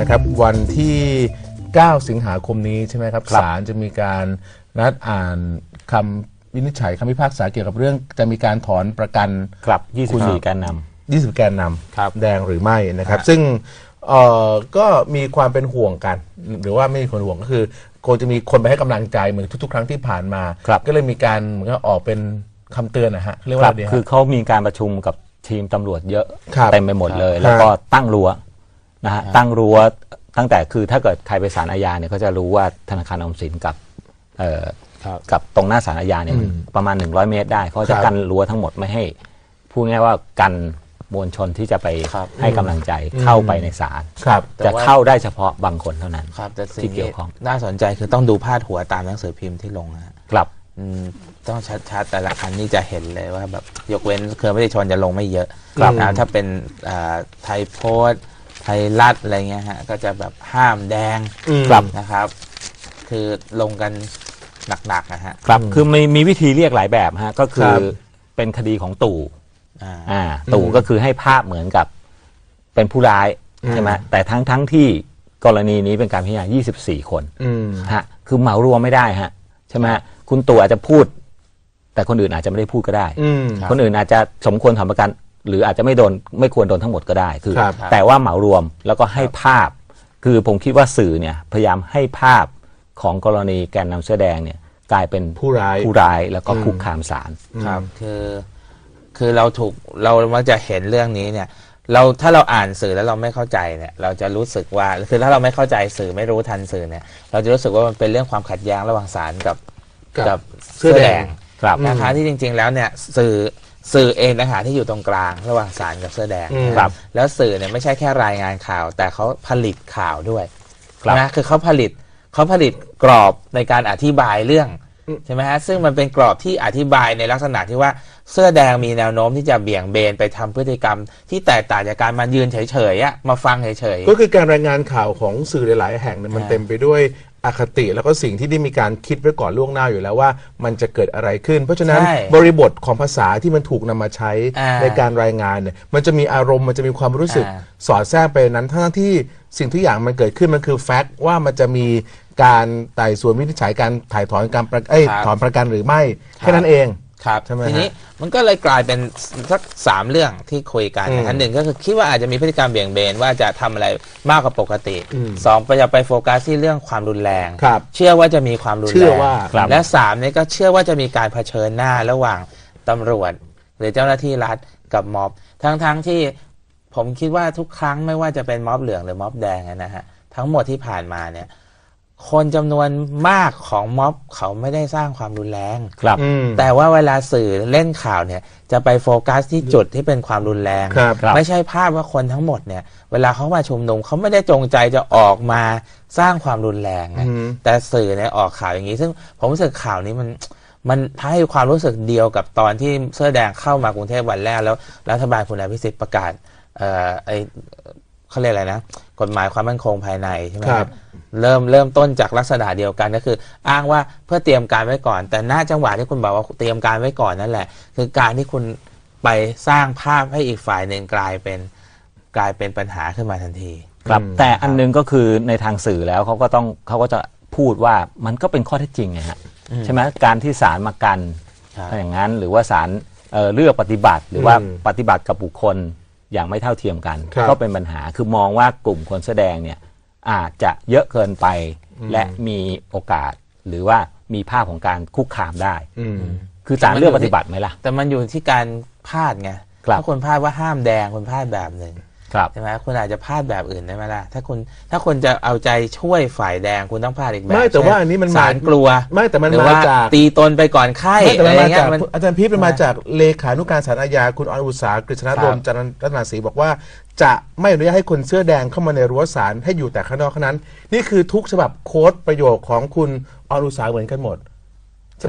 นะครับวันที่ 9 สิงหาคมนี้ใช่ไหมครับครับศาลจะมีการนัดอ่านคำวินิจฉัยคำพิพากษาเกี่ยวกับเรื่องจะมีการถอนประกันครับ24แกนน20 แกนนครับำแดงหรือไม่นะครับ ซึ่งเอ่อก็มีความเป็นห่วงกัน หรือว่าไม่มีคนห่วงก็คือคงจะมีคนไปให้กำลังใจเหมือนทุกๆ ครั้งที่ผ่านมา ครับ ก็เลยมีการเหมือนกับออกเป็นคำเตือนนะฮะเรียกำว่าคอะรับไรดีฮะ คือเขามีการประชุมกับทีมตำรวจเยอะครับเต็มไปหมดเลยครับแล้วก็ตั้งรั้ว นะฮะตั้งรั้วตั้งแต่คือถ้าเกิดใครไปศาลอาญาเนี่ยเขาจะรู้ว่าธนาคารออมสินกับเอ่อครับ กับตรงหน้าศาลอาญาเนี่ยมันประมาณ 100 เมตรได้เขาจะครับกันรั้วทั้งหมดไม่ให้พูดง่ายๆว่ากันมวลชนที่จะไปครับให้กำลังใจเข้าไปในศาลครับ แต่จะว่า เข้าได้เฉพาะบางคนเท่านั้น ครับแต่สิ่ที่งเกี่ที่ยวข้อง น่าสนใจคือต้องดูพาดหัวตามหนังสือพิมพ์ที่ลงนะฮะกลับ อืมต้องชัดๆแต่ละอันนี่จะเห็นเลยว่าแบบยกเว้นเครือไม่ได้ชนจะลงไม่เยอะครับ นะถ้าเป็นอ่าไทยโพสต์ ไทยรัฐอะไรเงี้ยฮะก็จะแบบห้ามแดงอืมครับนะครับ คือลงกันหนักๆนะฮะ ครับคือมีมีวิธีเรียกหลายแบบฮะก็คืคอรับเป็นคดีของตู่อ่า อ่าตู่ก็คือให้ภาพเหมือนกับเป็นผู้ร้ายใช่ไหมแต่ทั้งทั้งที่กรณีนี้เป็นการพิจารณา 24 คนอืม ฮะคือเหมารวมไม่ได้ฮะใช่ไหมคุณตู่อาจจะพูด แต่คนอื่นอาจจะไม่ได้พูดก็ได้ อืมคนอื่นอาจจะสมควรถอนประกัน หรืออาจจะไม่โดนไม่ควรโดนทั้งหมดก็ได้คือ ครับแต่ว่าเหมารวมแล้วก็ให้ภาพ คือผมคิดว่าสื่อเนี่ยพยายามให้ภาพของกรณีแกนนำเสื้อแดงเนี่ยกลายเป็นผู้ร้าย ผู้ร้ายแล้วก็คุกคามศาล ครับคือคือเราถูกเรามักจะเห็นเรื่องนี้เนี่ย เราถ้าเราอ่านสื่อแล้วเราไม่เข้าใจเนี่ยเราจะรู้สึกว่าคือถ้าเราไม่เข้าใจสื่อไม่รู้ทันสื่อเนี่ย เราจะรู้สึกว่ามันเป็นเรื่องความขัดแย้งระหว่างศาลกับกับกับเสื้อแดง ครับ นะคะที่จริงๆแล้วเนี่ยสื่อ สื่อเองนะคะที่อยู่ตรงกลางระหว่างศาลกับเสื้อแดงอืมนะครับ แล้วสื่อเนี่ยไม่ใช่แค่รายงานข่าว แต่เขาผลิตข่าวด้วยครับนะคือเขาผลิตเขาผลิตกรอบในการอธิบายเรื่องใช่ไหมฮะซึ่งมันเป็นกรอบที่อธิบายในลักษณะที่ว่าเสื้อแดงมีแนวโน้มที่จะเบี่ยงเบนไปทำพฤติกรรม ที่แตกต่างจากการมายืนเฉยๆอะมาฟังเฉยก็คือการรายงานข่าวของสื่อหลาย ๆ แห่งเนี่ยมันอ่าเต็มไปด้วย อคติแล้วก็สิ่งที่ได้มีการคิดไว้ก่อนล่วงหน้าอยู่แล้วว่ามันจะเกิดอะไรขึ้น เพราะฉะนั้นใช่บริบทของภาษาที่มันถูกนำมาใช้อ่าในการรายงานเนี่ยมันจะมีอารมณ์มันจะมีความรู้สึก อ่า สอดแทรกไปนั้นทั้งที่สิ่งทุกอย่างมันเกิดขึ้นมันคือแฟกต์ว่ามันจะมีการไต่สวนวินิจฉัยการถ่ายถอนการประเอ้ยครับถอนประกันหรือไม่ครับแค่นั้นเองๆ ครับใช่ไหมฮะทีนี้มันก็เลยกลายเป็นสักสามเรื่องที่คุยกันอืมนะหนึ่งก็คือคิดว่าอาจจะมีพฤติกรรมเบี่ยงเบนว่าจะทำอะไรมากกว่าปกติอืม สองไปจะไปโฟกัสที่เรื่องความรุนแรง ครับ เชื่อว่าจะมีความรุนแรงเชื่อว่าครับและสามเนี่ยก็เชื่อว่าจะมีการเผชิญหน้าระหว่างตำรวจ หรือเจ้าหน้าที่รัฐกับม็อบ ทั้งๆที่ผมคิดว่าทุกครั้งไม่ว่าจะเป็นม็อบเหลืองหรือม็อบแดงอะนะฮะทั้งหมดที่ผ่านมาเนี่ย คนจำนวนมากของม็อบเขาไม่ได้สร้างความรุนแรงครับอืมแต่ว่าเวลาสื่อเล่นข่าวเนี่ยจะไปโฟกัสที่จุดที่เป็นความรุนแรงครับครับไม่ใช่ภาพว่าคนทั้งหมดเนี่ย เวลาเขามาชุมนุมเขาไม่ได้จงใจจะออกมาสร้างความรุนแรงไงอืมแต่สื่อเนี่ยออกข่าวอย่างนี้ ซึ่งผมรู้สึกข่าวนี้มันมันให้ความรู้สึกเดียวกับตอนที่เสื้อแดงเข้ามากรุงเทพวันแรกแล้วรัฐบาลคุณอภิสิทธิ์ประกาศเอ่อไอ เขาเรียกอะไรนะ กฎหมายความมั่นคงภายในใช่ไหมครับ เริ่มเริ่มต้นจากลักษณะเดียวกันก็คือ อ้างว่าเพื่อเตรียมการไว้ก่อน แต่หน้าจังหวะที่คุณบอกว่าเตรียมการไว้ก่อนนั่นแหละ คือการที่คุณไปสร้างภาพให้อีกฝ่ายหนึ่งกลายเป็นกลายเป็นปัญหาขึ้นมาทันที ครับอืมแต่อันหนึงก็คือในทางสื่อแล้วเขาก็ต้องเขาก็จะพูดว่ามันก็เป็นข้อเท็จจริงไงฮะใช่ไหมการที่ศาลมากันครับอย่างนั้นหรือว่าศาลเอ่อเลือกปฏิบัติหรือว่าอืมปฏิบัติกับบุคคล อย่างไม่เท่าเทียมกัน ครับ ก็เป็นปัญหาคือมองว่ากลุ่มคนแสอแดงเนี่ยอาจจะเยอะเกินไป และมีโอกาสหรือว่ามีภาพของการคุกคามได้ อืม คือศาลเลือกปฏิบัติไหมล่ะ แต่มันอยู่ที่การพลาดไงครับ ถ้าคุณพลาดว่าห้ามแดงคุณพลาดแบบหนึ่งครับ ใช่ไหมคุณอาจจะพลาดแบบอื่นได้ไหมล่ะถ้าคุณถ้าคุณจะเอาใจช่วยฝ่ายแดงคุณต้องพลาดอีกแบบไม่แต่ว่าอันนี้มันมาศาลกลัว ไม่แต่มันหรือมาว่าจากตีตนไปก่อนไข้ไม่แต่อะมันไรมาเงี้จากยมันอาจารย์พีชมันมาจากเลขานุการศาลอาญาคุณอนุสากฤษณรมครับจันทรัตนาศรีบอกว่า จะไม่อนุญาตให้คนเสื้อแดงเข้ามาในรั้วศาลให้อยู่แต่ข้างนอกเท่านั้น นี่คือทุกฉบับโค้ดประโยคของคุณอนุสาเหมือนกันหมด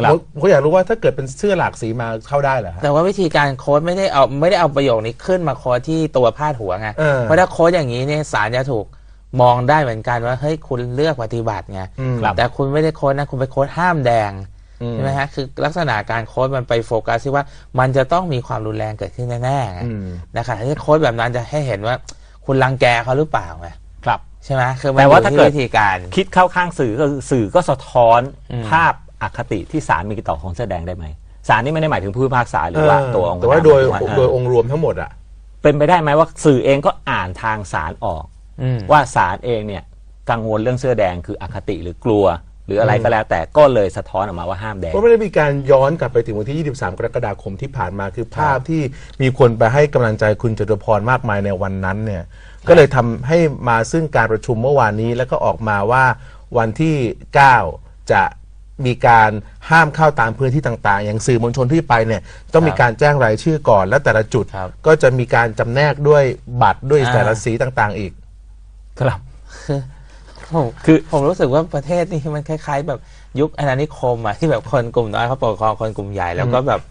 ครับ ผมผมอยากรู้ว่าถ้าเกิดเป็นเสื้อหลากสีมาเข้าได้เหรอฮะ แต่ว่าวิธีการโค้ดไม่ได้เอาไม่ได้เอาประโยคนี้ขึ้นมาโค้ดที่ตัวพาดหัวไงเออเพราะถ้าโค้ดอย่างนี้เนี่ยศาลจะถูกมองได้เหมือนกันว่าเฮ้ยคุณเลือกปฏิบัติไงอืมครับแต่คุณไม่ได้โค้ดนะคุณไปโค้ดห้ามแดงอืม ใช่ไหมฮะคือลักษณะการโค้ดมันไปโฟกัสที่ว่ามันจะต้องมีความรุนแรงเกิดขึ้นแน่ๆไง อืมนะคะที่โค้ดแบบนั้นจะให้เห็นว่า คุณรังแกเขาหรือเปล่าไงครับ ใช่ไหมคือมันแต่ว่าอยู่ถ้าที่เกิด วิธีการ คิดเข้าข้างสื่อก็คือสื่อก็สะท้อนอืม ภาพ อคติที่ศาลมีต่อของแสดงได้ไหมศาลนี่ไม่ได้หมายถึงผู้พิพากษาหรือว่าตัวองค์แต่ว่าโดยหมถึงโดยองค์รวมทั้งหมดอะเป็นไปได้ไหมว่าสื่อเองก็อ่านทางศาลออกอืมว่าศาลเองเนี่ยกังวลเรื่องเสื้อแดงคืออคติหรือกลัว หรืออะไรก็แล้วแต่ก็เลยสะท้อนออกมาว่าห้ามแดงว่าไม่ได้มีการย้อนกลับไปถึงวันที่ 23 กรกฎาคมที่ผ่านมาคือภาพที่มีคนไปให้กำลังใจคุณจตุพรมากมายในวันนั้นเนี่ยก็เลยทำให้มาซึ่งการประชุมเมื่อวานนี้แล้วก็ออกมาว่าวันที่ 9 จะ มีการห้ามเข้าตามพื้นที่ต่างๆ อย่างสื่อมวลชนที่ไปเนี่ยต้องมีการแจ้งรายชื่อก่อนและแต่ละจุด ครับก็จะมีการจำแนกด้วยบัตรด้วยอ่า แต่ละสีต่างๆ อีก ครับ ผมคือผมรู้สึกว่าประเทศนี้มันคล้าย ๆ แบบยุคอาณานิคมอะที่แบบคนกลุ่มน้อยเขาปกครองคนกลุ่มใหญ่แล้วก็แบบ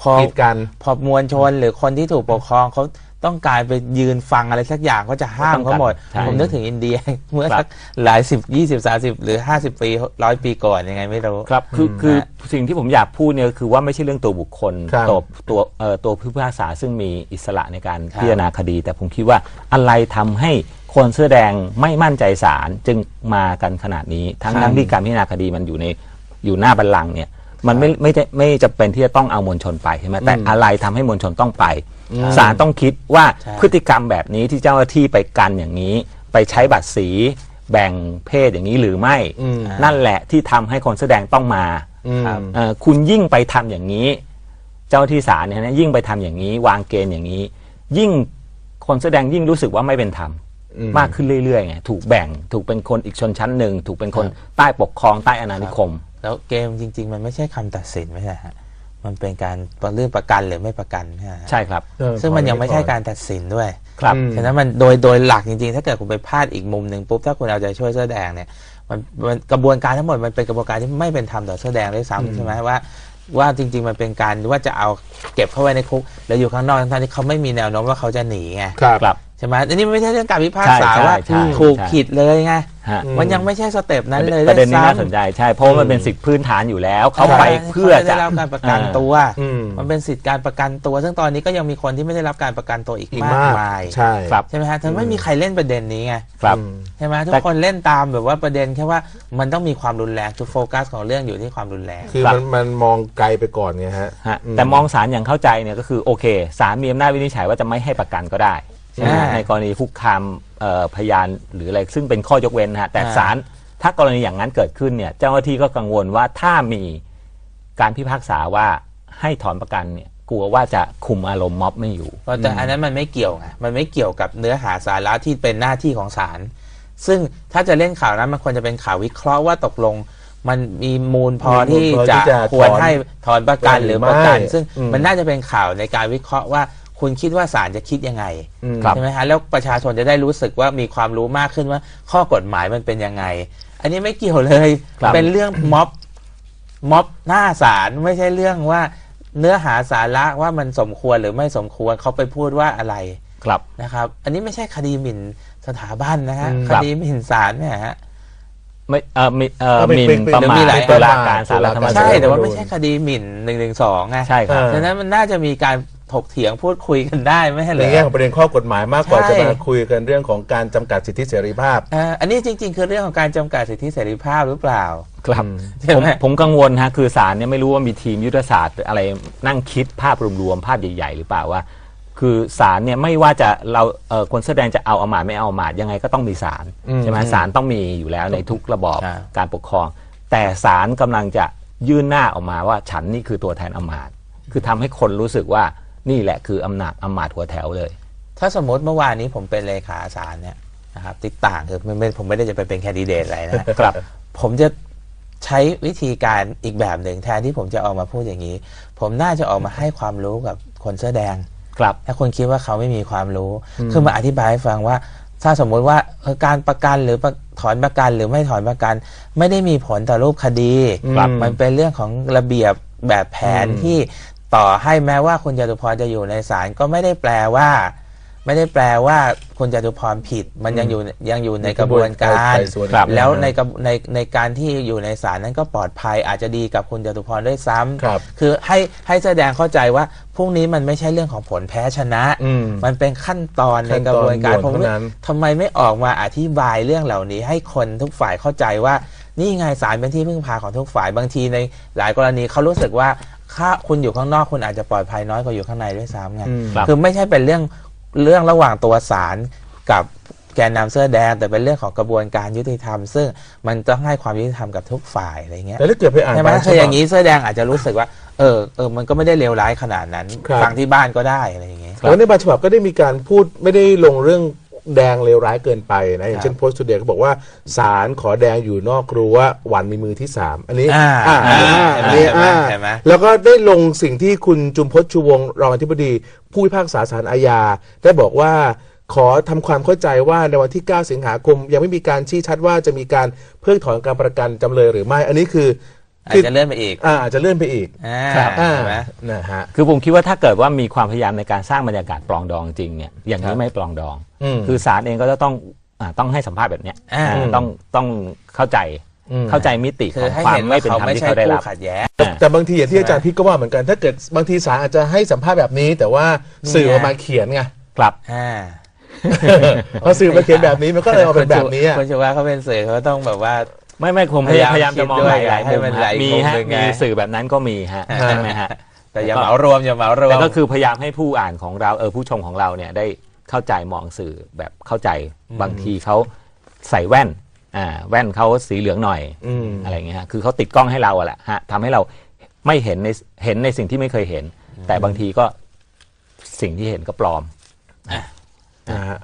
พอกีดกัน พอมวลชนหรือคนที่ถูกปกครองเขา ต้องการไปยืนฟังอะไรสักอย่างก็จะห้ามเขาหมดใช่ผมนึกถึงอินเดีย เมื่อครับสักหลายสิบยี่สิบสาสิบหรือห้าสิบปีร้อยปีก่อนยังไงไม่รู้ครับคืออืมคือนะสิ่งที่ผมอยากพูดเนี่ยคือว่าไม่ใช่เรื่องตัวบุคคลครับตัวตัวเอ่อตัวผู้พิพากษาซึ่งมีอิสระในการครับพิจารณาคดี แต่ผมคิดว่าอะไรทำให้คนเสื้อแดงไม่มั่นใจศาลจึงมากันขนาดนี้ ทั้งทั้งที่การพิจารณาคดีมันอยู่ในอยู่หน้าบัลลังก์เนี่ย มันไม่ไม่ได้ไม่จะเป็นที่จะต้องเอามวลชนไปใช่ไหมแต่อะไรทำให้มวลชนต้องไปศาลต้องคิดว่าใช่พฤติกรรมแบบนี้ที่เจ้าหน้าที่ไปกันอย่างนี้ ไปใช้บัตรสีแบ่งเพศอย่างนี้หรือไม่อืมนั่นแหละที่ทำให้คนแสอแดงต้องมาอืมครับเอ่อคุณยิ่งไปทำอย่างนี้ เจ้าที่ศาลเนี่ยนะยิ่งไปทำอย่างนี้ วางเกณฑ์อย่างนี้ ยิ่งคนแสอแดงยิ่งรู้สึกว่าไม่เป็นธรรมอืมมากขึ้นเรื่อยๆไงถูกแบ่งถูกเป็นคนอีกชนชั้นหนึ่ง ถูกเป็นคนใต้ปกครองใต้อาณานิคม แล้วเกมจริง ๆ มันไม่ใช่คำตัดสินไม่ใช่ฮะมันเป็นการเรื่องประกันหรือไม่ประกันใช่ไหมฮะใช่ครับเออซึ่งมันยังไม่ใช่ขอการตัดสินด้วย ครับอืมฉะนั้นมันโดยโดยหลักจริง ๆ ถ้าเกิดคุณไปพลาดอีกมุมหนึ่งปุ๊บถ้าคุณเอาใจช่วยเสื้อแดงเนี่ยมันมันกระบวนการทั้งหมดมันเป็นกระบวนการที่ไม่เป็นธรรมต่อเสื้อแดงด้วยซ้ำใช่ไหมว่าว่าจริง ๆ มันเป็นการว่าจะเอาเก็บเข้าไว้ในคุก แล้วอยู่ข้างนอกทั้งๆที่เขาไม่มีแนวโน้มว่าเขาจะหนีไงครับครับใช่ไหมอันนี้มันไม่ใช่เรื่องการพิพากษาใช่ใช่ว่าใช่ถูกใช่ผิดเลยไง ฮะอืมมันยังไม่ใช่สเต็ปนั้นเลยประเด็นนี้ด้วยน่าซ้ำสนใจใช่เพราะว่ามันเป็นสิทธิพื้นฐานอยู่แล้ว เขาไปเพื่อขาจะได้รับการประกันตัวอืมมันเป็นสิทธิการประกันตัว ซึ่งตอนนี้ก็ยังมีคนที่ไม่ได้รับการประกันตัวอีกอีกมากมากมายใช่ครับใช่ไหมฮะทั้งไม่มีใครเล่นประเด็นนี้ไงครับอืมใช่ไหมทุกแต่คนเล่นตามแบบว่าประเด็นแค่ว่ามันต้องมีความรุนแรงจุดโฟกัสของเรื่องอยู่ที่ความรุนแรงคือครับมันมันมองไกลไปก่อนไงฮะฮะอืมแต่มองศาลอย่างเข้าใจเนี่ยก็คือโอเคศาลมีอำนาจวินิจฉัยว่าจะไม่ให้ประกันก็ได้ใช่ไหมอ่าในกรณีคุกคาม เอ่อพยานหรืออะไรซึ่งเป็นข้อยกเว้นนะฮะแต่อ่าศาลถ้ากรณีอย่างนั้นเกิดขึ้นเนี่ยเจ้าหน้าที่ก็กังวลว่าถ้ามีการพิพากษาว่าให้ถอนประกันเนี่ยกลัวว่าจะคุมอารมณ์ม็อบไม่อยู่เพราะแต่อันนั้นมันไม่เกี่ยวไงมันไม่เกี่ยวกับเนื้อหาสาระที่เป็นหน้าที่ของศาลซึ่งถ้าจะเล่นข่าวนั้นมันควรจะเป็นข่าววิเคราะห์ว่าตกลงมันมีมูลพอมีมูลที่พอจะที่จะควรถอนให้ถอนประกันหหรืรืออไม่ประกัน ซึ่งอืมมันน่าจะเป็นข่าวในการวิเคราะห์ว่า คุณคิดว่าศาลจะคิดยังไงอืมครับใช่ไหมฮะแล้วประชาชนจะได้รู้สึกว่ามีความรู้มากขึ้นว่าข้อกฎหมายมันเป็นยังไง อันนี้ไม่เกี่ยวเลยครับเป็นเรื่องม็อบม็อบหน้าศาลไม่ใช่เรื่องว่าเนื้อหาสาระว่ามันสมควรหรือไม่สมควรเขาไปพูดว่าอะไรครับนะครับ อันนี้ไม่ใช่คดีหมิ่นสถาบันนะฮะอืมคดีหมิ่นศาลเนี่ยฮะไม่เอ่อมีเอ่อก็เป็นหมินเป็นเป็นประมามีทหลายตุลาการศาลรัฐธรรมนูญใช่แต่ว่าไม่ใช่คดีหมิ่นหนึ่งหนึ่งสองไงใช่ครับเออฉะนั้นมันน่าจะมีการ ถกเถียงพูดคุยกันได้ไม่ใช่เหรในอ แง่ของประเด็นข้อกฎหมายมากกว่าใช่ จะมาคุยกันเรื่องของการจำกัดสิทธิเสรีภาพเอ่ออันนี้จริง ๆ คือเรื่องของการจำกัดสิทธิเสรีภาพหรือเปล่า ครับอืม ใช่ผมไหม ผมกังวลฮะคือศาลเนี่ยไม่รู้ว่ามีทีมยุทธศาสตร์หรืออะไรนั่งคิดภาพรวมๆภาพใหญ่ๆหรือเปล่าว่า คือศาลเนี่ยไม่ว่าจะเราเอ่อคนแสอแดงจะเอาอำมาตย์ไม่เอาอำมาตย์ยังไงก็ต้องมีศาลอืม ใช่ไหมศาลต้องมีอยู่แล้วในทุกระบอบครับการปกครอง แต่ศาลกำลังจะยื่นหน้าออกมาว่าฉันนี่คือตัวแทนอำมาตย์คือทำให้คนรู้สึกว่า นี่แหละคืออำนาจอำมาตย์หัวแถวเลย ถ้าสมมติเมื่อวานนี้ผมเป็นเลขาศาลเนี่ยนะครับติดต่างคือไม่ไม่ผมไม่ได้จะไปเป็นแคนดิเดตอะไรนะครับ ผมจะใช้วิธีการอีกแบบหนึ่งแทนที่ผมจะออกมาพูดอย่างนี้ ผมน่าจะออกมาให้ความรู้กับคนเสื้อแดงครับถ้าคนคิดว่าเขาไม่มีความรู้คือมาอธิบายให้ฟังว่า ถ้าสมมุติว่าเอ่อการประกันหรือประถอนประกันหรือไม่ถอนประกัน ไม่ได้มีผลต่อรูปคดีครับมันเป็นเรื่องของระเบียบแบบแผนอืมที่ ต่อให้แม้ว่าคุณจตุพรจะอยู่ในศาลก็ไม่ได้แปลว่า ไม่ได้แปลว่าคุณจตุพรผิด มันยังอยู่ยังอยู่ในกระบวนการไต่สวนครับแล้วในกระในในการที่อยู่ในศาลนั้นก็ปลอดภัยอาจจะดีกับคุณจตุพรด้วยซ้ำครับคือให้ให้แสดงเข้าใจว่าพรุ่งนี้มันไม่ใช่เรื่องของผลแพ้ชนะอืมมันเป็นขั้นตอนขั้ในนกตอนระบวนการด่วนผมเท่านั้นทำไมไม่ออกมาอธิบายเรื่องเหล่านี้ ให้คนทุกฝ่ายเข้าใจว่า นี่ไงศาลเป็นที่พึ่งพาของทุกฝ่ายบางทีในหลายกรณีเขารู้สึกว่าถ้าคุณอยู่ข้างนอกคุณอาจจะปลอดภัยน้อยกว่าอยู่ข้างในด้วยซ้ำไงอืมครับคือไม่ใช่เป็นเรื่องเรื่องระหว่างตัวศาลกับแกนนำเสื้อแดงแต่เป็นเรื่องของกระบวนการยุติธรรม ซึ่งมันต้องให้ความยุติธรรมกับทุกฝ่ายอะไรเงี้ยแต่ถ้าเกิดไปอ่านใช่ไหมบางฉถ้าบัอบย่างนี้เสื้อแดงอาจจะรู้สึกว่าเออเออมันก็ไม่ได้เลวร้ายขนาดนั้นครับฟังที่บ้านก็ได้อะไรอย่างเงี้ยแล้วในบางฉบับก็ได้มีการพูดไม่ได้ลงเรื่อง แดงเลวร้ายเกินไปนะอย่างเช่นโพสต์ทูเดย์ก็บอกว่าศาลขอแดงอยู่นอกรั้วหวันมีมือที่สามอันนี้อ่าอ่าอ่าอ่าเห็นไหมอันนี้เห็นไหมอ่าเห็นไหม แล้วก็ได้ลงสิ่งที่คุณจุมพจน์ชูวงศ์รองอธิบดีผู้พิพากษาศาลอาญาได้บอกว่าขอทำความเข้าใจว่าในวันที่ 9 สิงหาคม ยังไม่มีการชี้ชัดว่าจะมีการเพิกถอนการประกันจำเลยหรือไม่ อันนี้คือ อาจคือจะเลื่อนไปอีก อ่าอาจจะเลื่อนไปอีกอ่าอ่าเห็นไหม นะฮะ คือผมคิดว่าถ้าเกิดว่ามีความพยายามในการสร้างบรรยากาศปลองดองจริงเนี่ยอย่างครันี้บไม่ปลองดอง อืมคือศาลเองก็จะต้องอ่าต้องให้สัมภาษณ์แบบเนี้ยอ่า อ่าต้องต้องเข้าใจอืม เข้าใจมิติคืขอองให้ความเห็นไม่ว่าเป็นเขาธรรมไม่ที่ใช่เขาได้คู่รับ ขัดแย้ง แต่แต่บางทีอย่างที่อาจารย์พิษก็ว่าเหมือนกัน ถ้าเกิดบางทีศาลอาจจะให้สัมภาษณ์แบบนี้ แต่ว่าสื่อออกมาเขียนไง ครับ อ่าพอสื่อมาเขียนแบบนี้มันก็เลยเอาเป็นแบบนี้อะ คุณชูว่าเขาเป็นสื่อเขาต้องแบบว่า ไม่ไม่ผมพยายามพยายามจะมองหลายหลายให้มุมมันฮะหลายมีมุมฮะเลยไงมีสื่อแบบนั้นก็มีฮะใช่ไหมฮะแต่อย่าเหมารวมอย่าเหมารวมแต่ก็คือพยายามให้ผู้อ่านของเราเออผู้ชมของเราเนี่ยได้เข้าใจมองสื่อแบบเข้าใจบางทีเขาใส่แว่นอ่าแว่นเขาสีเหลืองหน่อยอืมอะไรเงี้ยฮะคือเขาติดกล้องให้เราอะแหละฮะทำให้เราไม่เห็นในเห็นในสิ่งที่ไม่เคยเห็น แต่บางทีก็สิ่งที่เห็นก็ปลอมนะฮะ